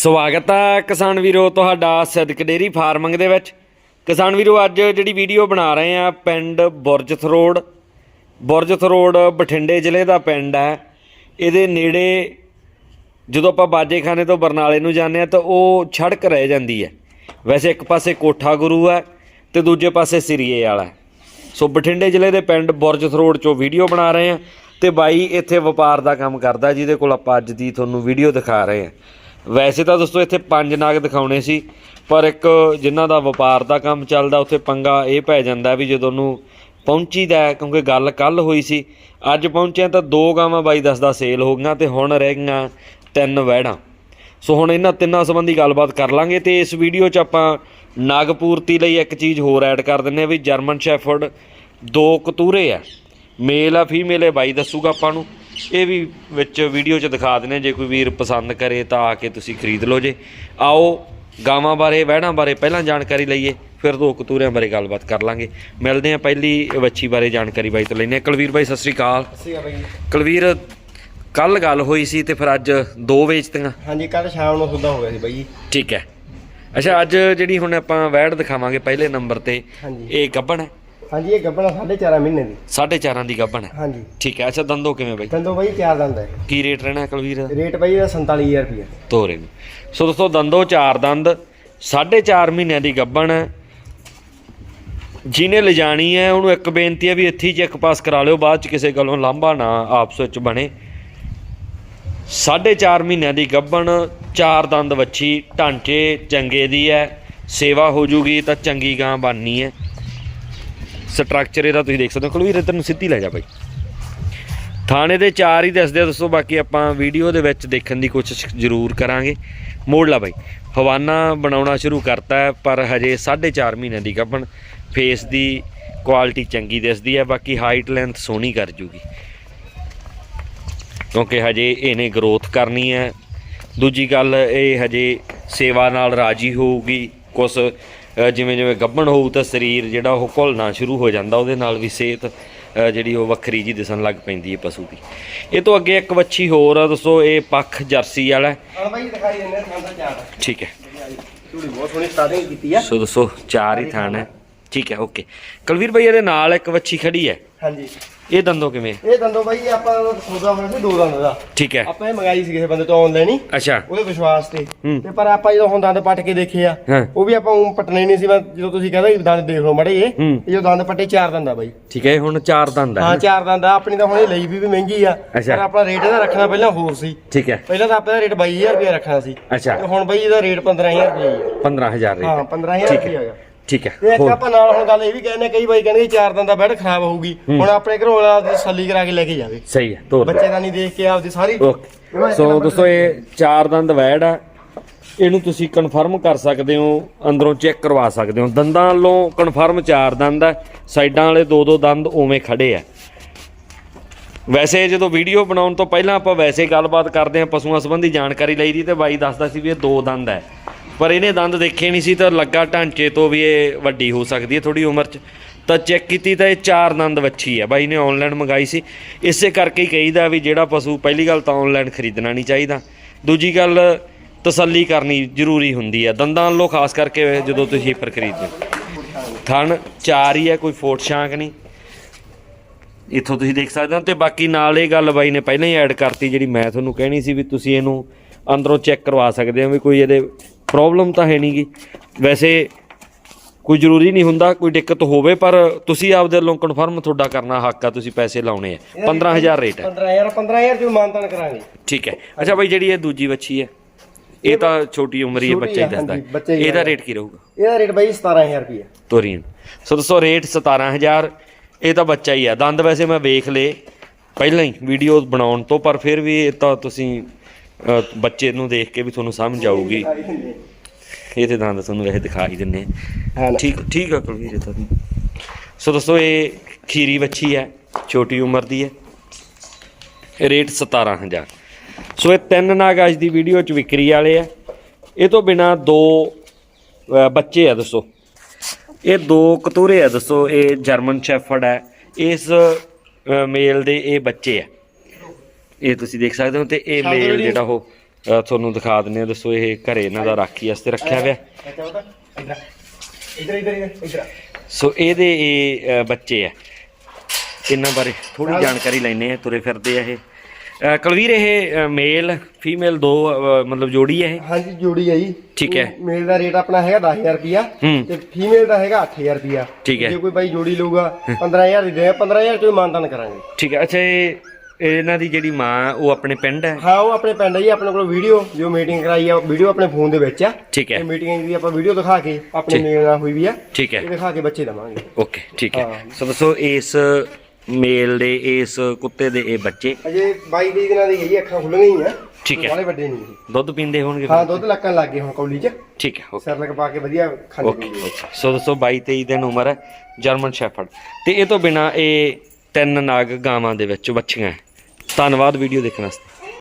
ਸਵਾਗਤ ਹੈ ਕਿਸਾਨ ਵੀਰੋ ਤੁਹਾਡਾ ਸਦਕ ਡੇਰੀ ਫਾਰਮਿੰਗ ਦੇ ਵਿੱਚ। ਕਿਸਾਨ ਵੀਰੋ, ਅੱਜ ਜਿਹੜੀ ਵੀਡੀਓ ਬਣਾ ਰਹੇ ਆ, ਪਿੰਡ ਬੁਰਜਥ ਰੋਡ। ਬੁਰਜਥ ਰੋਡ ਬਠਿੰਡੇ ਜ਼ਿਲ੍ਹੇ ਦਾ ਪਿੰਡ ਹੈ। ਇਹਦੇ ਨੇੜੇ ਜਦੋਂ ਆਪਾਂ ਬਾਜੇਖਾਨੇ ਤੋਂ ਬਰਨਾਲੇ ਨੂੰ ਜਾਂਦੇ ਆ, ਤਾਂ ਉਹ ਛੜਕ ਰਹਿ ਜਾਂਦੀ ਹੈ। ਵੈਸੇ ਇੱਕ ਪਾਸੇ ਕੋਠਾ ਗੁਰੂ ਹੈ ਤੇ ਦੂਜੇ ਪਾਸੇ ਸਿਰੀਏ ਵਾਲਾ ਸੋ ਬਠਿੰਡੇ ਜ਼ਿਲ੍ਹੇ ਦੇ ਪਿੰਡ ਬੁਰਜਥ ਰੋਡ ਚੋਂ ਵੀਡੀਓ ਬਣਾ ਰਹੇ ਆ ਤੇ ਬਾਈ ਇੱਥੇ ਵਪਾਰ ਦਾ ਕੰਮ ਕਰਦਾ, ਜਿਹਦੇ ਕੋਲ ਆਪਾਂ ਅੱਜ ਦੀ ਤੁਹਾਨੂੰ ਵੀਡੀਓ ਦਿਖਾ ਰਹੇ ਆ। ਵੈਸੇ ਤਾਂ ਦੋਸਤੋ ਇੱਥੇ ਪੰਜ ਨਾਗ ਦਿਖਾਉਣੇ ਸੀ, ਪਰ ਇੱਕ ਜਿਨ੍ਹਾਂ ਦਾ ਵਪਾਰ ਦਾ ਕੰਮ ਚੱਲਦਾ, ਉੱਥੇ ਪੰਗਾ ਇਹ ਪੈ ਜਾਂਦਾ ਵੀ ਜਦੋਂ ਨੂੰ ਪਹੁੰਚੀਦਾ ਕਿਉਂਕਿ ਗੱਲ ਕੱਲ ਹੋਈ ਸੀ, ਅੱਜ ਪਹੁੰਚਿਆ ਤਾਂ ਦੋ ਗਾਵਾਂ ਬਾਈ ਦੱਸਦਾ ਸੇਲ ਹੋ ਗਈਆਂ ਤੇ ਹੁਣ ਰਹਿ ਗਈਆਂ ਤਿੰਨ ਵਹਿੜਾਂ। ਸੋ ਹੁਣ ਇਹਨਾਂ ਤਿੰਨਾਂ ਸੰਬੰਧੀ ਗੱਲਬਾਤ ਕਰ ਲਾਂਗੇ ਤੇ ਇਸ ਵੀਡੀਓ 'ਚ ਆਪਾਂ ਨਾਗਪੂਰਤੀ ਲਈ ਇੱਕ ਚੀਜ਼ ਹੋਰ ਐਡ ਕਰ ਦਿੰਨੇ ਆ ਵੀ ਜਰਮਨ ਸ਼ੈਫਰਡ ਦੋ ਕਤੂਰੇ ਆ ਮੇਲ ਆ, ਫੀਮੇਲ ਹੈ, ਬਾਈ ਦੱਸੂਗਾ ਆਪਾਂ ਨੂੰ। ਇਹ ਵੀ ਵਿੱਚ ਵੀਡੀਓ 'ਚ ਦਿਖਾ ਦਿੰਨੇ ਜੇ ਕੋਈ ਵੀਰ ਪਸੰਦ ਕਰੇ ਤਾਂ ਆ ਕੇ ਤੁਸੀਂ ਖਰੀਦ ਲਓ ਜੇ। ਆਓ ਗਾਵਾਂ ਬਾਰੇ ਵਹਿੜਾਂ ਬਾਰੇ ਪਹਿਲਾਂ ਜਾਣਕਾਰੀ ਲਈਏ ਫਿਰ ਦੋ ਕਤੂਰਿਆਂ ਬਾਰੇ ਗੱਲਬਾਤ ਕਰ ਲਾਂਗੇ। ਮਿਲਦੇ ਆ ਪਹਿਲੀ ਵੱਛੀ ਬਾਰੇ ਜਾਣਕਾਰੀ ਬਾਈ ਤੋਂ ਲੈਨੇ ਆ ਕੁਲਵੀਰ ਬਾਈ ਸਤਿ ਸ੍ਰੀ ਅਕਾਲ। ਆ ਬਾਈ ਕੁਲਵੀਰ ਕੱਲ ਗੱਲ ਹੋਈ ਸੀ ਤੇ ਫਿਰ ਅੱਜ ਦੋ ਵੇਚਤੀਆਂ ਹਾਂਜੀ ਕੱਲ ਸ਼ਾਮ ਨੂੰ ਸੁੱਧਾ ਹੋ ਗਿਆ ਸੀ ਬਾਈ ਜੀ। ਠੀਕ ਹੈ। ਅੱਛਾ ਅੱਜ ਜਿਹੜੀ ਹੁਣ ਆਪਾਂ ਵੈੜ ਦਿਖਾਵਾਂਗੇ ਪਹਿਲੇ ਨੰਬਰ ਤੇ ਇਹ ਗੱਬਣ ਹੈ। ਹਾਂਜੀ ਇਹ ਗੱਬਣਾ 4.5 ਮਹੀਨੇ ਦੀ। ਸਾਢੇ ਚਾਰਾਂ ਦੀ ਗੱਬਣ ਹੈ? ਹਾਂਜੀ। ਠੀਕ ਹੈ ਅੱਛਾ ਦੰਦੋ ਕਿਵੇਂ ਬਾਈ? ਦੰਦੋ ਬਾਈ ਚਾਰ ਦੰਦ ਹੈ। ਕੀ ਰੇਟ ਰਹਿਣਾ ਕੁਲਵੀਰ? ਰੇਟ ਬਾਈ ਇਹਦਾ 47000 ਰੁਪਏ ਤੋਰੇ ਨੂੰ। ਸੋ ਦੋਸਤੋ ਦੰਦੋ ਚਾਰ ਦੰਦ ਸਾਢੇ ਚਾਰ ਮਹੀਨਿਆਂ ਦੀ ਗੱਬਣ ਹੈ। ਜਿਹਨੇ ਲਿਜਾਣੀ ਹੈ ਉਹਨੂੰ ਇੱਕ ਬੇਨਤੀ ਹੈ ਵੀ ਇੱਥੇ ਹੀ ਚੈੱਕ ਪਾਸ ਕਰਾ ਲਿਓ ਬਾਅਦ ਚ ਕਿਸੇ ਗੱਲੋਂ ਲਾਂਭਾ ਨਾ ਆਪਸ ਵਿੱਚ ਬਣੇ। ਸਾਢੇ ਚਾਰ ਮਹੀਨਿਆਂ ਦੀ ਗੱਬਣ ਚਾਰ ਦੰਦ ਵੱਛੀ ਢਾਂਚੇ ਚੰਗੇ ਦੀ ਹੈ ਸੇਵਾ ਹੋ ਜੂਗੀ ਤਾਂ ਚੰਗੀ ਗਾਂ ਬਣਨੀ ਹੈ। ਸਟਰਕਚਰ ਇਹਦਾ ਤੁਸੀਂ ਦੇਖ ਸਕਦੇ ਹੋ। ਕੁਲਵੀਰ ਇੱਧਰ ਸਿੱਧੀ ਲੈ ਜਾ ਬਾਈ। ਥਾਣੇ ਦੇ ਚਾਰ ਹੀ ਦੱਸਦੇ ਆ ਦੋਸਤੋ ਬਾਕੀ ਆਪਾਂ ਵੀਡੀਓ ਦੇ ਵਿੱਚ ਦੇਖਣ ਦੀ ਕੋਸ਼ਿਸ਼ ਜ਼ਰੂਰ ਕਰਾਂਗੇ। ਮੋੜ ਲਾ ਬਾਈ। ਹਵਾਨਾ ਬਣਾਉਣਾ ਸ਼ੁਰੂ ਕਰਤਾ ਪਰ ਹਜੇ 4.5 ਮਹੀਨਿਆਂ ਦੀ ਗੱਭਣ। ਫੇਸ ਦੀ ਕੁਆਲਿਟੀ ਚੰਗੀ ਦਿਸਦੀ ਹੈ, ਬਾਕੀ ਹਾਈਟ ਲੈਂਥ ਸੋਹਣੀ ਕਰ ਜੂਗੀ। ਕਿਉਂਕਿ ਹਜੇ ਇਹਨੇ ਗਰੋਥ ਕਰਨੀ ਹੈ। ਦੂਜੀ ਗੱਲ, ਇਹ ਹਜੇ ਸੇਵਾ ਨਾਲ ਰਾਜੀ ਹੋਊਗੀ। ਕੁਛ ਜਿਵੇਂ ਜਿਵੇਂ ਗੱਭਣ ਹੋਊ ਤਾਂ ਸਰੀਰ ਜਿਹੜਾ ਉਹ ਘੁਲਣਾ ਸ਼ੁਰੂ ਹੋ ਜਾਂਦਾ ਉਹਦੇ ਨਾਲ ਵੀ ਸਿਹਤ ਜਿਹੜੀ ਉਹ ਵੱਖਰੀ ਜੀ ਦਿਸਣ ਲੱਗ ਪੈਂਦੀ ਹੈ ਪਸ਼ੂ ਦੀ। ਇਹ ਤੋਂ ਅੱਗੇ ਇੱਕ ਵੱਛੀ ਹੋਰ ਆ ਦੋਸਤੋ ਇਹ ਪੱਖ ਜਰਸੀ ਵਾਲਾ ਠੀਕ ਹੈ। ਝੂੜੀ ਬਹੁਤ ਸੋਹਣੀ ਸਟਾਰਟਿੰਗ ਕੀਤੀ ਆ। ਸੋ ਦੋਸਤੋ ਚਾਰ ਹੀ ਥਾਣ ਹੈ ਠੀਕ ਹੈ ਓਕੇ। ਕੁਲਵੀਰ ਭਾਈ ਇਹਦੇ ਨਾਲ ਇੱਕ ਵੱਛੀ ਖੜੀ ਹੈ। ਹਾਂਜੀ। ਇਹ ਦੰਦੋਂ ਕਿਵੇਂ? ਇਹ ਦੰਦੋ ਬਾਈ ਆਪਾਂ ਸੌਦਾ ਹੋਇਆ ਸੀ ਦੋ ਦੰਦ ਦਾ। ਠੀਕ ਹੈ। ਆਪਾਂ ਇਹ ਮੰਗਾਈ ਸੀ ਕਿਸੇ ਬੰਦੇ ਤੋਂ ਆਨਲਾਈਨ ਹੀ। ਅੱਛਾ। ਉਹਦੇ ਵਿਸ਼ਵਾਸ ਤੇ। ਹੂੰ। ਤੇ ਪਰ ਆਪਾਂ ਜਦੋਂ ਹੁਣ ਦੰਦ ਪੱਟ ਕੇ ਦੇਖੇ ਆ ਹਾਂ। ਉਹ ਵੀ ਆਪਾਂ ਊਂ ਪੱਟਣੇ ਨਹੀਂ ਸੀ ਜਦੋਂ ਤੁਸੀਂ ਕਹਿੰਦੇ ਦੰਦ ਦੇਖ ਲਓ ਮੜੇ ਇਹ ਹੂੰ। ਜੋ ਦੰਦ ਪੱਟੇ ਚਾਰ ਦੰਦ ਆ ਬਾਈ। ਠੀਕ ਹੈ ਹੁਣ ਚਾਰ ਦੰਦ ਹਾਂ ਹੈ ਚਾਰ ਦੰਦ ਆ। ਆਪਣੀ ਤਾਂ ਹੁਣ ਇਹ ਲਈ ਵੀ ਵੀ ਮਹਿੰਗੀ ਆ। ਪਰ ਆਪਣਾ ਰੇਟ ਇਹਦਾ ਰੱਖਣਾ ਪਹਿਲਾਂ ਹੋਰ ਸੀ। ਠੀਕ ਹੈ। ਪਹਿਲਾਂ ਤਾਂ ਆਪਾਂ ਇਹਦਾ ਰੇਟ 22000 ਰੁਪਏ ਰੱਖਣਾ ਸੀ। ਅੱਛਾ। ਤੇ ਹੁਣ ਬਾਈ ਇਹਦਾ ਰੇਟ 15000 ਰੁਪਏ ਹੀ ਆ। 15000 ਹਾਂ ਰੇਟ 15000 ਠੀਕ ਰੁਪਏ ਹੈ ਹੈਗਾ। ਠੀਕ ਹੈ ਤੇ ਇੱਕ ਆਪਾਂ ਨਾਲ ਹੁਣ ਗੱਲ ਇਹ ਵੀ ਕਹਿੰਦੇ ਕਈ ਬਾਈ ਕਹਿੰਦੇ ਚਾਰ ਦੰਦ ਦਾ ਬੈੱਡ ਖਰਾਬ ਹੋਊਗੀ। ਹੁਣ ਆਪਣੇ ਘਰੋਂ ਵਾਲਾ ਤਸੱਲੀ ਕਰਾ ਕੇ ਲੈ ਕੇ ਜਾਵੇ। ਸਹੀ ਹੈ ਤੋਰ ਬੱਚੇ ਦਾ ਨਹੀਂ ਦੇਖ ਕੇ ਆਪਦੀ ਸਾਰੀ ਓਕੇ। ਸੋ ਦੋਸਤੋ ਇਹ ਚਾਰ ਦੰਦ ਵੈੜ ਆ। ਇਹਨੂੰ ਤੁਸੀਂ ਕਨਫਰਮ ਕਰ ਸਕਦੇ ਹੋ ਅੰਦਰੋਂ ਚੈੱਕ ਕਰਵਾ ਸਕਦੇ ਹੋ। ਦੰਦਾਂ ਵੱਲੋਂ ਕਨਫਰਮ ਚਾਰ ਦੰਦ ਆ ਸਾਈਡਾਂ ਵਾਲੇ ਦੋ ਦੋ ਦੰਦ ਉਵੇਂ ਖੜੇ ਆ। ਵੈਸੇ ਜਦੋਂ ਵੀਡੀਓ ਬਣਾਉਣ ਤੋਂ ਪਹਿਲਾਂ ਆਪਾਂ ਵੈਸੇ ਗੱਲਬਾਤ ਕਰਦੇ ਆ ਪਸ਼ੂਆਂ ਸੰਬੰਧੀ ਜਾਣਕਾਰੀ ਲਈ ਦੀ ਤੇ ਬਾਈ ਦੱਸਦਾ ਸੀ ਵੀ ਇਹ ਦੋ ਦੰਦ ਹੈ। ਪਰ ਇਹਨੇ ਦੰਦ ਦੇਖੇ ਨਹੀਂ ਸੀ ਤਾਂ ਲੱਗਾ ਢਾਂਚੇ ਤੋਂ ਵੀ ਇਹ ਵੱਡੀ ਹੋ ਸਕਦੀ ਹੈ ਥੋੜੀ ਉਮਰ 'ਚ। ਤਾਂ ਚੈੱਕ ਕੀਤੀ ਤਾਂ ਇਹ ਚਾਰ ਦੰਦ ਵੱਛੀ ਹੈ ਬਾਈ ਨੇ ਆਨਲਾਈਨ ਮੰਗਾਈ ਸੀ। ਇਸੇ ਕਰਕੇ ਹੀ ਕਹੀਦਾ ਵੀ ਜਿਹੜਾ ਪਸ਼ੂ ਪਹਿਲੀ ਗੱਲ ਤਾਂ ਆਨਲਾਈਨ ਖਰੀਦਣਾ ਨਹੀਂ ਚਾਹੀਦਾ। ਦੂਜੀ ਗੱਲ, ਤਸੱਲੀ ਕਰਨੀ ਜ਼ਰੂਰੀ ਹੁੰਦੀ ਹੈ ਦੰਦਾਂ ਵੱਲੋਂ ਖਾਸ ਕਰਕੇ ਜਦੋਂ ਤੁਸੀਂ ਪਰ ਖਰੀਦਦੇ ਹੋ। ਥਣ ਚਾਰ ਹੀ ਹੈ ਕੋਈ ਫੋਟ ਸ਼ਾਂਕ ਨਹੀਂ। ਇੱਥੋਂ ਤੁਸੀਂ ਦੇਖ ਸਕਦੇ ਹੋ। ਤੇ ਬਾਕੀ ਨਾਲ ਇਹ ਗੱਲ ਬਾਈ ਨੇ ਪਹਿਲਾਂ ਹੀ ਐਡ ਕਰਤੀ, ਜਿਹੜੀ ਮੈਂ ਤੁਹਾਨੂੰ ਕਹਿਣੀ ਸੀ ਵੀ ਤੁਸੀਂ ਇਹਨੂੰ ਅੰਦਰੋਂ ਚੈੱਕ ਕਰਵਾ ਸਕਦੇ ਹੋ ਵੀ ਕੋਈ ਇਹਦੇ ਪ੍ਰੋਬਲਮ ਤਾਂ ਹੈ ਨਹੀਂਗੀ ਵੈਸੇ ਕੋਈ ਜ਼ਰੂਰੀ ਨਹੀਂ ਹੁੰਦਾ ਕੋਈ ਦਿੱਕਤ ਹੋਵੇ ਪਰ ਤੁਸੀਂ ਆਪਦੇ ਵੱਲੋਂ ਕਨਫਰਮ ਤੁਹਾਡਾ ਕਰਨਾ ਹੱਕ ਆ ਤੁਸੀਂ ਪੈਸੇ ਲਾਉਣੇ ਆ। 15000 ਰੇਟ ਹੈ 15000 15000 ਜੋ ਮਾਨਤਾਨ ਕਰਾਂਗੇ। ਠੀਕ ਹੈ। ਅੱਛਾ ਬਾਈ ਜਿਹੜੀ ਇਹ ਦੂਜੀ ਬੱਚੀ ਹੈ ਇਹ ਤਾਂ ਛੋਟੀ ਉਮਰ ਹੀ ਹੈ ਬੱਚਾ ਹੀ ਦੱਸਦਾ ਇਹਦਾ। ਰੇਟ ਕੀ ਰਹੂਗਾ? ਇਹਦਾ ਰੇਟ ਬਾਈ 17000 ਰੁਪਏ ਤੋਰੀਨ ਸੋ ਦੋਸਤੋ ਰੇਟ 17000 ਇਹ ਤਾਂ ਬੱਚਾ ਹੀ ਆ। ਦੰਦ ਵੈਸੇ ਮੈਂ ਵੇਖ ਲਏ ਪਹਿਲਾਂ ਹੀ ਵੀਡੀਓ ਬਣਾਉਣ ਤੋਂ ਪਰ ਫਿਰ ਵੀ ਇਹ ਤਾਂ ਤੁਸੀਂ ਬੱਚੇ ਨੂੰ ਦੇਖ ਕੇ ਵੀ ਤੁਹਾਨੂੰ ਸਮਝ ਆਊਗੀ। ਇਹ ਤੇ ਦੰਦ ਤੁਹਾਨੂੰ ਵੈਸੇ ਦਿਖਾ ਹੀ ਦਿੰਨੇ ਠੀਕ ਠੀਕ ਆ ਕੁਲਵੀਰ ਇਹ ਤਾਂ ਸੋ ਦੋਸਤੋ ਇਹ ਖੀਰੀ ਬੱਚੀ ਹੈ ਛੋਟੀ ਉਮਰ ਦੀ ਹੈ। ਰੇਟ 17000 ਸੋ ਇਹ ਤਿੰਨ ਨਾਗ ਅੱਜ ਦੀ ਵੀਡੀਓ ਚ ਵਿਕਰੀ ਵਾਲੇ ਆ। ਇਹ ਤੋਂ ਬਿਨਾ ਦੋ ਬੱਚੇ ਆ ਦੋਸਤੋ ਇਹ ਦੋ ਕਤੂਰੇ ਆ ਦੱਸੋ। ਇਹ ਜਰਮਨ ਸ਼ੈਫਰਡ ਹੈ। ਇਸ ਮੇਲ ਦੇ ਇਹ ਬੱਚੇ ਆ। ਇਹ ਤੁਸੀਂ ਦੇਖ ਸਕਦੇ ਹੋ ਤੇ ਇਹ ਮੇਲ ਜਿਹੜਾ ਉਹ ਅ, ਤੁਹਾਨੂੰ ਦਿਖਾ ਦਿੰਦੇ ਆ ਦੱਸੋ ਇਹ ਘਰੇ ਇਹਨਾਂ ਦਾ ਰਾਖੀ ਵਾਸਤੇ ਰੱਖਿਆ ਹੋਇਆ। ਇਧਰ ਇਧਰ ਇਧਰ ਸੋ ਇਹਦੇ ਇਹ ਅ, ਬੱਚੇ ਆ। ਇਹਨਾਂ ਬਾਰੇ ਥੋੜੀ ਜਾਣਕਾਰੀ ਲੈਣੇ ਆ ਤੁਰੇ ਫਿਰਦੇ ਆ ਇਹ। ਅ, ਕੁਲਵੀਰ ਇਹ ਮੇਲ ਫੀਮੇਲ ਦੋ ਅ, ਮਤਲਬ ਜੋੜੀ ਹੈ ਇਹ? ਹਾਂਜੀ ਜੋੜੀ ਹੈ ਜੀ। ਠੀਕ ਹੈ। ਮੇਲ ਦਾ ਰੇਟ ਆਪਣਾ ਹੈਗਾ 10000 ਰੁਪਿਆ ਹੂੰ। ਤੇ ਫੀਮੇਲ ਦਾ ਹੈਗਾ 8000 ਰੁਪਿਆ ਠੀਕ ਹੈ। ਜੇ ਕੋਈ ਬਾਈ ਜੋੜੀ ਲਊਗਾ 15000 ਦੀ ਦੇ 15000 ਚੋਂ ਮਾਨਤਾਨ ਕਰਾਂਗੇ। ਠੀਕ ਹੈ। ਅੱਛਾ ਇਹ ਇਹਨਾਂ ਦੀ ਜਿਹੜੀ ਮਾਂ ਉਹ ਆਪਣੇ ਪਿੰਡ ਹੈ ਹਾਂ ਉਹ ਆਪਣੇ ਪਿੰਡ ਆ ਜੀ ਆਪਣੇ ਕੋਲ ਵੀਡੀਓ ਜੋ ਮੀਟਿੰਗ ਕਰਾਈ ਆ ਵੀਡੀਓ ਆਪਣੇ ਫੋਨ ਦੇ ਵਿੱਚ ਆ ਠੀਕ ਹੈ ਇਹ ਮੀਟਿੰਗ ਦੀ ਆਪਾਂ ਵੀਡੀਓ ਦਿਖਾ ਕੇ ਆਪਣੀ ਠੀਕ। ਮੇਲ ਨਾਲ ਹੋਈ ਵੀ ਆ ਠੀਕ ਹੈ ਇਹ ਦਿਖਾ ਕੇ ਬੱਚੇ ਦਵਾਂਗੇ ਓਕੇ ਠੀਕ ਹੈ ਹਾਂ। ਸੋ ਦੱਸੋ ਇਸ ਮੇਲ ਦੇ ਇਸ ਕੁੱਤੇ ਦੇ ਇਹ ਬੱਚੇ ਅਜੇ 22 23 ਦਿਨਾਂ ਦੀ ਗਈ ਅੱਖਾਂ ਖੁੱਲ ਗਈਆਂ ਆ ਠੀਕ ਹੈ। ਵਾਲੇ ਵੱਡੇ ਨਹੀਂ। ਦੁੱਧ ਪੀਂਦੇ ਹੋਣਗੇ ਹਾਂ ਦੁੱਧ ਲੱਕਣ ਲੱਗ ਗਏ ਹੁਣ ਕੌਲੀ 'ਚ ਠੀਕ ਹੈ ਓਕੇ ਸਰਲਕ ਪਾ ਕੇ ਵਧੀਆ ਖਾਂਦੇ ਓਕੇ ਪੀਂਦੇ ਆ। ਓਕੇ। ਸੋ ਦੱਸੋ 22 23 ਦਿਨ ਉਮਰ ਹੈ ਜਰਮਨ ਸ਼ੈਫਰਡ ਤੇ ਇਹ ਤੋਂ ਬਿਨਾ ਇਹ ਤਿੰਨ ਨਾਗ ਗਾਵਾਂ ਦੇ ਵਿੱਚ ਬੱਚੀਆਂ ਹੈ। ਧੰਨਵਾਦ ਵੀਡੀਓ ਦੇਖਣ ਵਾਸਤੇ।